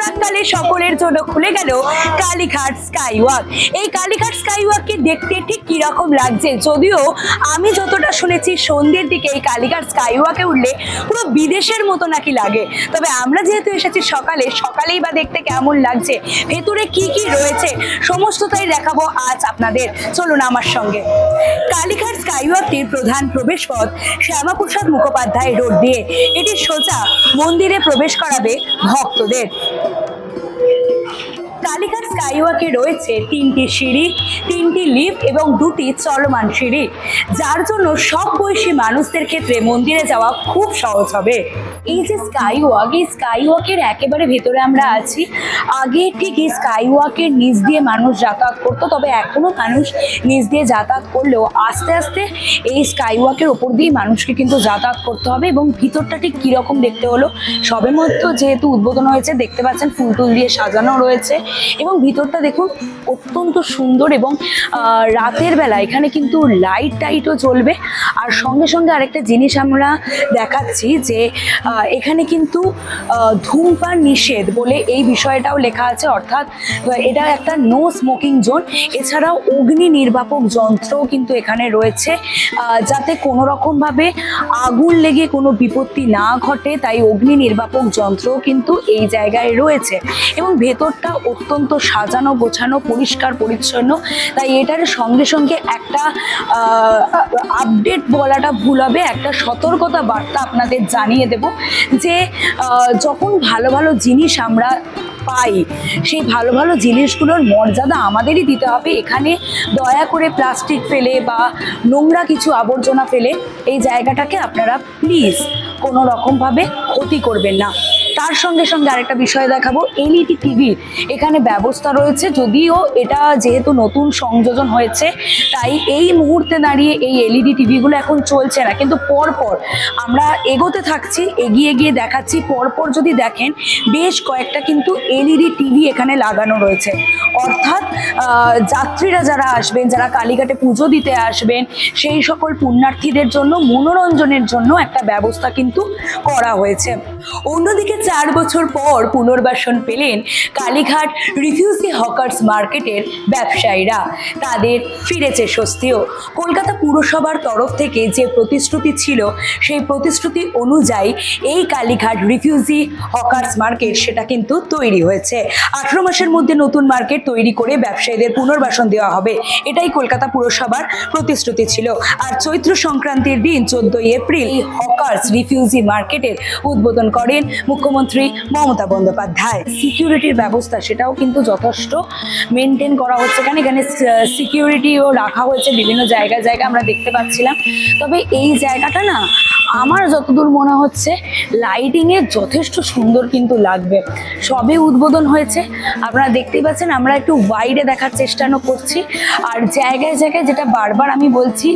প্রাককালে সকলের জন্য খুলে গেল কালীঘাট স্কাই ওয়াক এই কালীঘাট স্কাই ওয়াককে দেখতে ঠিক কীরকম লাগছে? যদিও আমি যতটা শুনেছি, সন্ধ্যের দিকে এই কালীঘাট স্কাই ওয়াকে উঠলে পুরো বিদেশের মতো নাকি লাগে। তবে আমরা যেহেতু এসেছি সকালে, সকালেই বা দেখতে কেমন লাগছে? ভেতরে কি কি রয়েছে? সমস্তটাই দেখাবো আজ আপনাদের। চলুন আমার সঙ্গে। কালীঘাট স্কাই ওয়াকটির প্রধান প্রবেশপথ শ্যামাপ্রসাদ মুখোপাধ্যায় রোড দিয়ে। এটি সোজা মন্দিরে প্রবেশ করাবে ভক্তদের। কালীঘাট স্কাইওয়াকে রয়েছে তিনটি সিঁড়ি, তিনটি লিফট এবং দুটি চলমান সিঁড়ি। যার জন্য সব বয়সী মানুষদের ক্ষেত্রে মন্দিরে যাওয়া খুব সহজ হবে। এই যে স্কাই ওয়াক এই স্কাই ওয়াকের একেবারে ভেতরে আমরা আছি। আগে ঠিক এই স্কাই ওয়াকের নিচ দিয়ে মানুষ যাতায়াত করতো, তবে এখনও মানুষ নিচ দিয়ে যাতায়াত করলেও আস্তে আস্তে এই স্কাই ওয়াকের ওপর দিয়ে মানুষকে কিন্তু যাতায়াত করতে হবে এবং ভিতরটা ঠিক কীরকম দেখতে হলো? সবে মধ্যে যেহেতু উদ্বোধন হয়েছে, দেখতে পাচ্ছেন ফুল টুল দিয়ে সাজানো রয়েছে। এবং ভিতরটা দেখুন অত্যন্ত সুন্দর এবং রাতের বেলা এখানে কিন্তু লাইট টাইটও জ্বলবে। আর সঙ্গে সঙ্গে আরেকটা জিনিস আমরা দেখাচ্ছি যে এখানে কিন্তু ধূমপান নিষেধ বলে এই বিষয়টাও লেখা আছে। অর্থাৎ এটা একটা নো স্মোকিং জোন এছাড়াও অগ্নি নির্বাপক যন্ত্রও কিন্তু এখানে রয়েছে। যাতে কোনো রকমভাবে আগুন লেগে কোনো বিপত্তি না ঘটে, তাই অগ্নি নির্বাপক যন্ত্রও কিন্তু এই জায়গায় রয়েছে। এবং ভেতরটা অত্যন্ত সাজানো, গোছানো, পরিষ্কার, পরিচ্ছন্ন। তাই এটার সঙ্গে সঙ্গে একটা আপডেট বলাটা ভুল হবে, একটা সতর্কতা বার্তা আপনাদের জানিয়ে দেব যে যখন ভালো ভালো জিনিস আমরা পাই, সেই ভালো ভালো জিনিসগুলোর মর্যাদা আমাদেরই দিতে হবে। এখানে দয়া করে প্লাস্টিক ফেলে বা নোংরা কিছু আবর্জনা ফেলে, এই জায়গাটাকে আপনারা প্লিজ কোনো রকমভাবে ক্ষতি করবেন না। তার সঙ্গে সঙ্গে আরেকটা বিষয় দেখাবো, এলইডি টিভির এখানে ব্যবস্থা রয়েছে, যদিও এটা যেহেতু নতুন সংযোজন হয়েছে, তাই এই মুহূর্তে দাঁড়িয়ে এই এলইডি টিভিগুলো এখন চলছে না। কিন্তু পরপর আমরা এগোতে থাকছি, এগিয়ে গিয়ে দেখাচ্ছি, পরপর যদি দেখেন, বেশ কয়েকটা কিন্তু এলইডি টিভি এখানে লাগানো রয়েছে। অর্থাৎ যাত্রীরা যারা আসবেন, যারা কালীঘাটে পুজো দিতে আসবেন, সেই সকল পুণ্যার্থীদের জন্য, মনোরঞ্জনের জন্য একটা ব্যবস্থা কিন্তু করা হয়েছে। অন্যদিকে চার বছর পর পুনর্বাসন পেলেন কালীঘাট রিফিউজি হকার্স মার্কেটের ব্যবসায়ীরা। তাদের ফিরেছে স্বস্তিও। কলকাতা পুরসভার তরফ থেকে যে প্রতিশ্রুতি ছিল, সেই প্রতিশ্রুতি অনুযায়ী এই কালীঘাট রিফিউজি হকার্স মার্কেট সেটা কিন্তু তৈরি হয়েছে। আঠেরো মাসের মধ্যে নতুন মার্কেট তৈরি করে ব্যবসায়ীদের পুনর্বাসন দেওয়া হবে। এটাই কলকাতা পুরসভার প্রতিশ্রুতি ছিল। আর চৈত্র সংক্রান্তির দিন চোদ্দই এপ্রিল হকার্স রিফিউজি মার্কেটের উদ্বোধন করেন মুখ্যমন্ত্রী মমতা বন্দ্যোপাধ্যায়। সিকিউরিটির ব্যবস্থা, সেটাও কিন্তু যথেষ্ট। মেনটেন করা হচ্ছে এখানে এখানে সিকিউরিটিও রাখা হয়েছে বিভিন্ন জায়গায় জায়গায়, আমরা দেখতে পাচ্ছিলাম। তবে এই জায়গাটা না, আমার যতদূর মনে হচ্ছে লাইটিংয়ের যথেষ্ট সুন্দর কিন্তু লাগবে। সবে উদ্বোধন হয়েছে। আপনারা দেখতেই পাচ্ছেন, আমরা একটু ওয়াইডে দেখার চেষ্টা করছি। আর জায়গায় জায়গায় যেটা বারবার আমি বলছি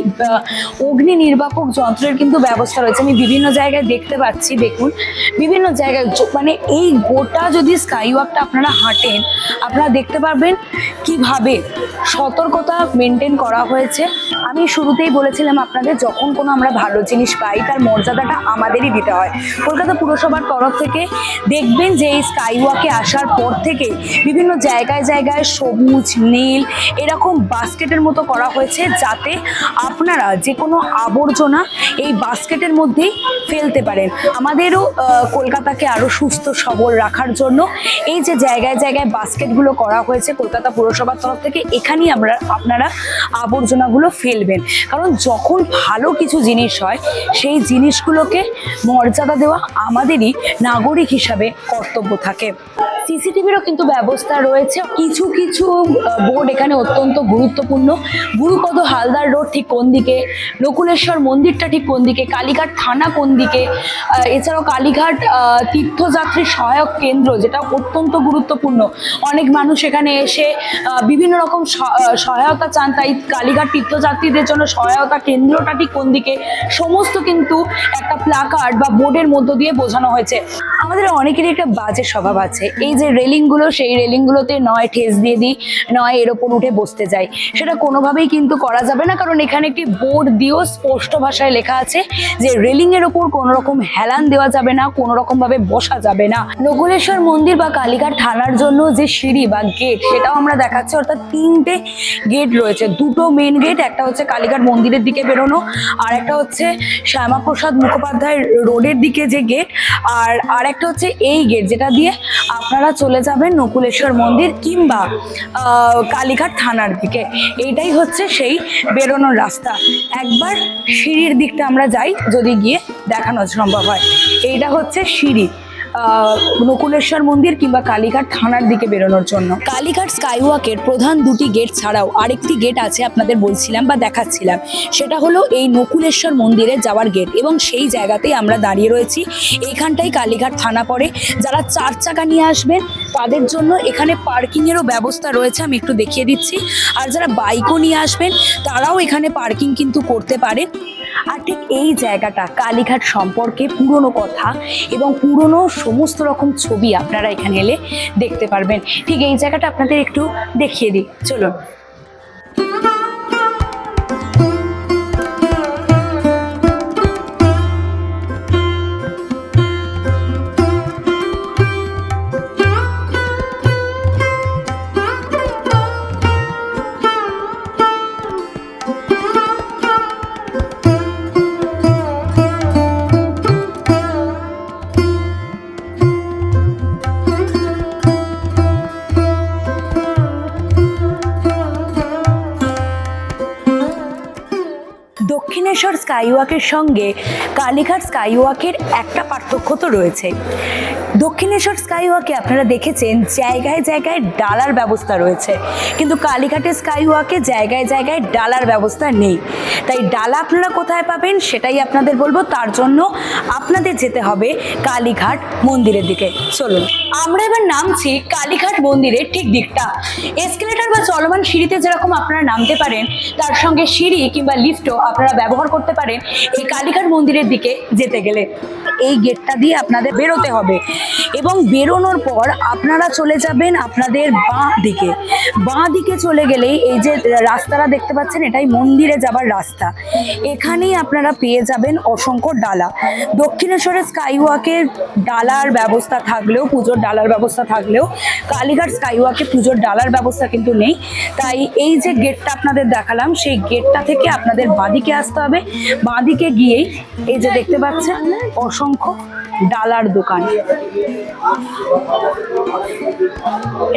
অগ্নি নির্বাপক যন্ত্রের কিন্তু ব্যবস্থা রয়েছে। আমি বিভিন্ন জায়গায় দেখতে পাচ্ছি, দেখুন। বিভিন্ন জায়গায় মানে এই গোটা যদি স্কাই ওয়াকটা আপনারা হাঁটেন, আপনারা দেখতে পারবেন কীভাবে সতর্কতা মেনটেন করা হয়েছে। আমি শুরুতেই বলেছিলাম আপনাদের, যখন কোনো আমরা ভালো জিনিস পাই, তার মর্যাদাটা আমাদেরই দিতে হয়। কলকাতা পুরসভার তরফ থেকে দেখবেন যে এই স্কাই ওয়াকে আসার পর থেকেই বিভিন্ন জায়গায় জায়গায় সবুজ, নীল, এরকম বাস্কেটের মতো করা হয়েছে যাতে আপনারা যে কোনো আবর্জনা এই বাস্কেটের মধ্যেই ফেলতে পারেন। আমাদেরও কলকাতাকে আরও সুস্থ, সবল রাখার জন্য। এই যে জায়গায় জায়গায় বাস্কেটগুলো করা হয়েছে কলকাতা পুরসভার তরফ থেকে, এখানেই আমরা, আপনারা আবর্জনাগুলো ফেলবেন। কারণ যখন ভালো কিছু জিনিস হয়, সেই জিনিসগুলোকে মর্যাদা দেওয়া আমাদেরই নাগরিক হিসাবে কর্তব্য থাকে। সিসিটিভিরও কিন্তু ব্যবস্থা রয়েছে। কিছু কিছু বোর্ড এখানে অত্যন্ত গুরুত্বপূর্ণ। গুরুপদ হালদার রোড ঠিক কোন দিকে? নকুলেশ্বর মন্দিরটা ঠিক কোন দিকে? কালীঘাট থানা কোন দিকে? এছাড়াও কালীঘাট তীর্থযাত্রী সহায়ক কেন্দ্র, যেটা অত্যন্ত গুরুত্বপূর্ণ। অনেক মানুষ এখানে এসে বিভিন্ন রকম সহায়তা চান। তাই কালীঘাট তীর্থযাত্রীদের জন্য সহায়তা কেন্দ্রটা ঠিক কোন দিকে? সমস্ত কিন্তু একটা প্লাকার্ড বা বোর্ডের মধ্য দিয়ে বোঝানো হয়েছে। আমাদের অনেকেরই একটা বাজে স্বভাব আছে। এই যে রেলিংগুলো, সেই রেলিংগুলোতে নয় ঠেস দিয়ে দিই, নয় এর ওপর উঠে বসতে যাই। সেটা কোনোভাবেই কিন্তু করা যাবে না, কারণ এখানে একটি বোর্ড দিয়েও স্পষ্ট ভাষায় লেখা আছে যে রেলিং এর ওপর কোনো রকম হেলান দেওয়া যাবে না কোনো রকম ভাবে বসা যাবে না। নকুলেশ্বর মন্দির বা কালীঘাট থানার জন্য যে সিঁড়ি বা গেট সেটাও আমরা দেখাচ্ছি। অর্থাৎ তিনটে গেট রয়েছে। দুটো মেন গেট একটা হচ্ছে কালীঘাট মন্দিরের দিকে বেরোনো, আর একটা হচ্ছে শ্যামাপ্রসাদ মুখোপাধ্যায় রোডের দিকে যে গেট আর আর একটা হচ্ছে এই গেট যেটা দিয়ে আপনারা চলে যাবেন নকুলেশ্বর মন্দির কিংবা কালীঘাট থানার দিকে। এইটাই হচ্ছে সেই বেরোনোর রাস্তা। একবার সিঁড়ির দিকটা আমরা যাই, যদি গিয়ে দেখানো সম্ভব হয়। এইটা হচ্ছে সিঁড়ি। নকুলেশ্বর মন্দির কিংবা কালীঘাট থানার দিকে বেরোনোর জন্য। কালীঘাট স্কাইওয়াকের প্রধান দুটি গেট ছাড়াও আরেকটি গেট আছে আপনাদের বলছিলাম বা দেখাচ্ছিলাম। সেটা হলো এই নকুলেশ্বর মন্দিরে যাওয়ার গেট এবং সেই জায়গাতেই আমরা দাঁড়িয়ে রয়েছি। এইখানটাই কালীঘাট থানা পড়ে। যারা চার চাকা নিয়ে আসবেন তাদের জন্য এখানে পার্কিংয়েরও ব্যবস্থা রয়েছে, আমি একটু দেখিয়ে দিচ্ছি। আর যারা বাইকও নিয়ে আসবেন, তারাও এখানে পার্কিং কিন্তু করতে পারেন। আর ঠিক এই জায়গাটা, কালীঘাট সম্পর্কে পুরনো কথা এবং পুরনো সমস্ত রকম ছবি আপনারা এখানে এলে দেখতে পারবেন। ঠিক এই জায়গাটা আপনাদের একটু দেখিয়ে দিই। চলুন। দক্ষিণেশ্বর স্কাইওয়াকের সঙ্গে কালীঘাট স্কাইওয়াকের একটা পার্থক্য তো রয়েছে। দক্ষিণেশ্বর স্কাইওয়াকে আপনারা দেখেছেন, জায়গায় জায়গায় ডালার ব্যবস্থা রয়েছে। কিন্তু কালীঘাটের স্কাইওয়াকে জায়গায় জায়গায় ডালার ব্যবস্থা নেই। তাই ডালা আপনারা কোথায় পাবেন সেটাই আপনাদের বলব। তার জন্য আপনাদের যেতে হবে কালীঘাট মন্দিরের দিকে। চলুন, আমরা এবার নামছি কালীঘাট মন্দিরের ঠিক দিকটা। এসকেলেটর বা চলমান সিঁড়িতে যেরকম আপনারা নামতে পারেন, তার সঙ্গে সিঁড়ি কিংবা লিফটও আপনারা ব্যবহার করতে পারেন এই কালিকার মন্দিরের দিকে যেতে গেলে। এই গেটটা দিয়ে আপনাদের বেরোতে হবে। এবং বেরোনোর পর আপনারা চলে যাবেন আপনাদের বাঁ দিকে। বাঁ দিকে চলে গেলেই এই যে রাস্তাটা দেখতে পাচ্ছেন, এটাই মন্দিরে যাবার রাস্তা। এখানেই আপনারা পেয়ে যাবেন অসংখ্য ডালা। দক্ষিণেশ্বরের স্কাইওয়াকের ডালার ব্যবস্থা থাকলেও, পুজোর ডালার ব্যবস্থা থাকলেও, কালীঘাট স্কাইওয়াকে পুজোর ডালার ব্যবস্থা কিন্তু নেই। তাই এই যে গেটটা আপনাদের দেখালাম, সেই গেটটা থেকে আপনাদের বাঁদিকে আসতে হবে। বাঁদিকে গিয়েই এই যে দেখতে পাচ্ছেন, অসংখ্য ডালার দোকান।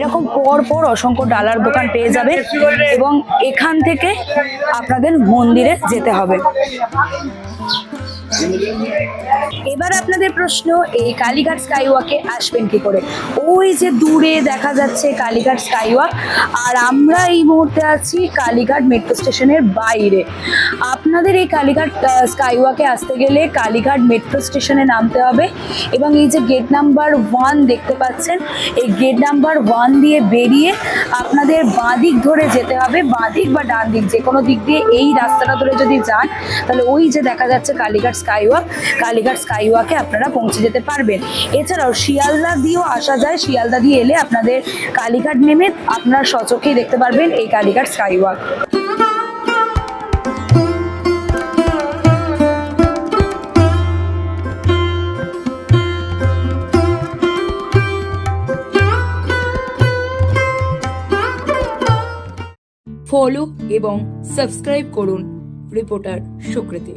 এরকম পর পর অসংখ্য ডালার দোকান পেয়ে যাবে এবং এখান থেকে আপনাদের মন্দিরে যেতে হবে। এবার আপনাদের প্রশ্ন, এই কালীঘাট স্কাইওয়াকে আসবেন কি করে? ওই যে দূরে দেখা যাচ্ছে কালীঘাট স্কাইওয়াক আর আমরা এই মুহূর্তে আছি কালীঘাট মেট্রো স্টেশনের বাইরে। আপনাদের এই কালীঘাট স্কাইওয়াকে আসতে গেলে কালীঘাট মেট্রো স্টেশনে নামতে হবে এবং এই যে গেট নাম্বার ওয়ান দেখতে পাচ্ছেন, এই গেট নাম্বার ওয়ান দিয়ে বেরিয়ে আপনাদের বাঁ দিক ধরে যেতে হবে বাঁ দিক বা ডান দিক যে কোনো দিক দিয়ে এই রাস্তাটা ধরে যদি যান, তাহলে ওই যে দেখা যাচ্ছে কালীঘাট স্কাইওয়াক, কালীঘাট স্কাইওয়াকে আপনারা পৌঁছে যেতে পারবেন। এছাড়াও শিয়ালদা দিয়েও আসা যায়। শিয়ালদা দিয়ে এলে আপনাদের কালীঘাট নেমে আপনারা সচক্ষেই দেখতে পারবেন এই কালীঘাট স্কাইওয়াক। ফলো এবং সাবস্ক্রাইব করুন রিপোর্টার সুকৃতি।